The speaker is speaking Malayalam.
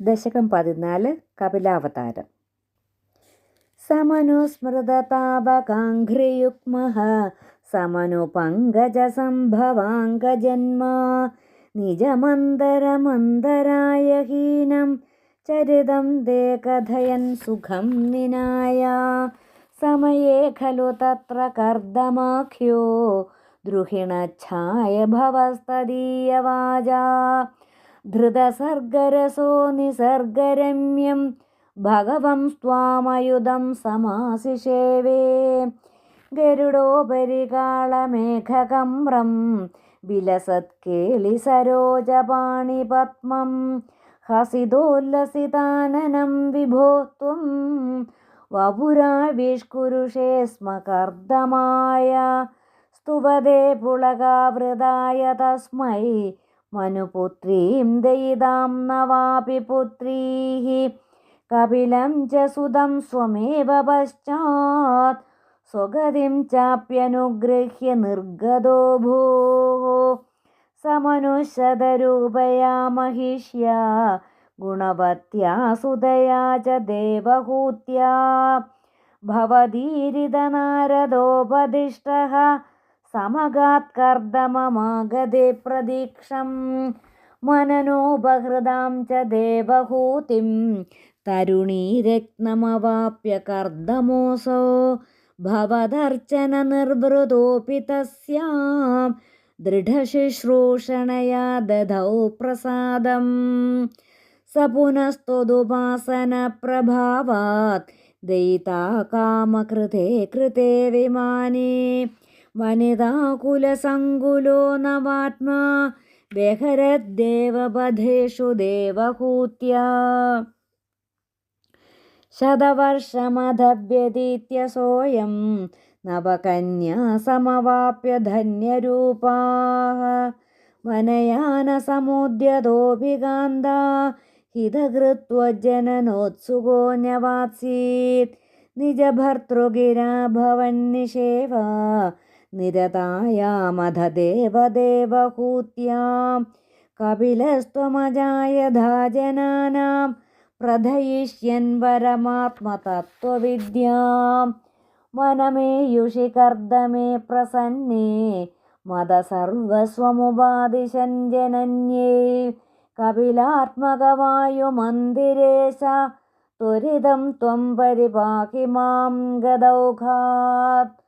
ദശകം പതിനാല് കപിലാവതാരം. സമനുസ്മൃതതാപകാഘ്രിയുഗ്മഃ സമനു പങ്കജസംഭവാംഗജന്മാ നിജമന്തരമന്തരായ ഹീനം ചരിതം ദേ കഥയൻ സുഖം നിനായ സമയേ ഖലു തത്ര കർദ്ദമാഖ്യോ ദ്രുഹിണച്ഛായ ഭവസ്തദീയവാചാ ധൃതസർഗരസോ നിസർഗരമ്യം ഭഗവം സ്വാമയുധം സമാസിഷേവേ. ഗരുഡോപരി കാളമേഘകമ്രം വിലസത്കേളി സരോജപാണിപത്മം ഹസിതോല്ലസിതാനനം വിഭോത്വം വപുരാവിഷ്കുരുഷേ സ്മ കർദ്ദമായ സ്തുവദേ പുളകാവൃതായ തസ്മൈ മനുപുത്രീം ദയിതാം നവാപി പുത്രീः കപിലം ച സുതം സ്വമേവ പശ്ചാത് സ്വഗതിം ചാപ്യനുഗൃഹ്യ നിർഗതോ ഭൂः സമനുഷതരൂപയാ महिष्या गुणवत्या सुदया च देवहूत्या भवदीरितनारदोपदिष्टः മനനോപഹൃതാം ച ദേവഹൂതിം തരുണീരത്നമവാപ്യ കർദ്ദമോസോ ഭവദർച്ചന നിർവൃതോപി തസ്യാം ദൃഢശുശ്രൂഷണയാ ദധൗ പ്രസാദം. സ പുനസ്ത്വതുപാസന പ്രഭാവാത് ദയിതാ കാമകൃതേ കൃതേ വിമാനേ. വനിതാകുലസങ്കുലോ നവാത്മാ ബഹരദ്ദേവപഥേഷു ദേവഹൂത്യാ. ശതവർഷമധവ്യതീത്യ സോയം നവകന്യാ സമവാപ്യ ധന്യരൂപാः. വനയാനസമുദ്യതോऽपि കാന്താ ഹിതകൃത്വജനനോത്സുകോ निरतायामथ देवदेवहूत्यां कपिलस्त्वमजायधा जनानां प्रधयिष्यन् परमात्मतत्त्वविद्यां वनमेयुषि कर्दमे प्रसन्ने मद सर्वस्वमुपादिशन् त्वरितं त्वं परिपाहि माँ गदौघात्।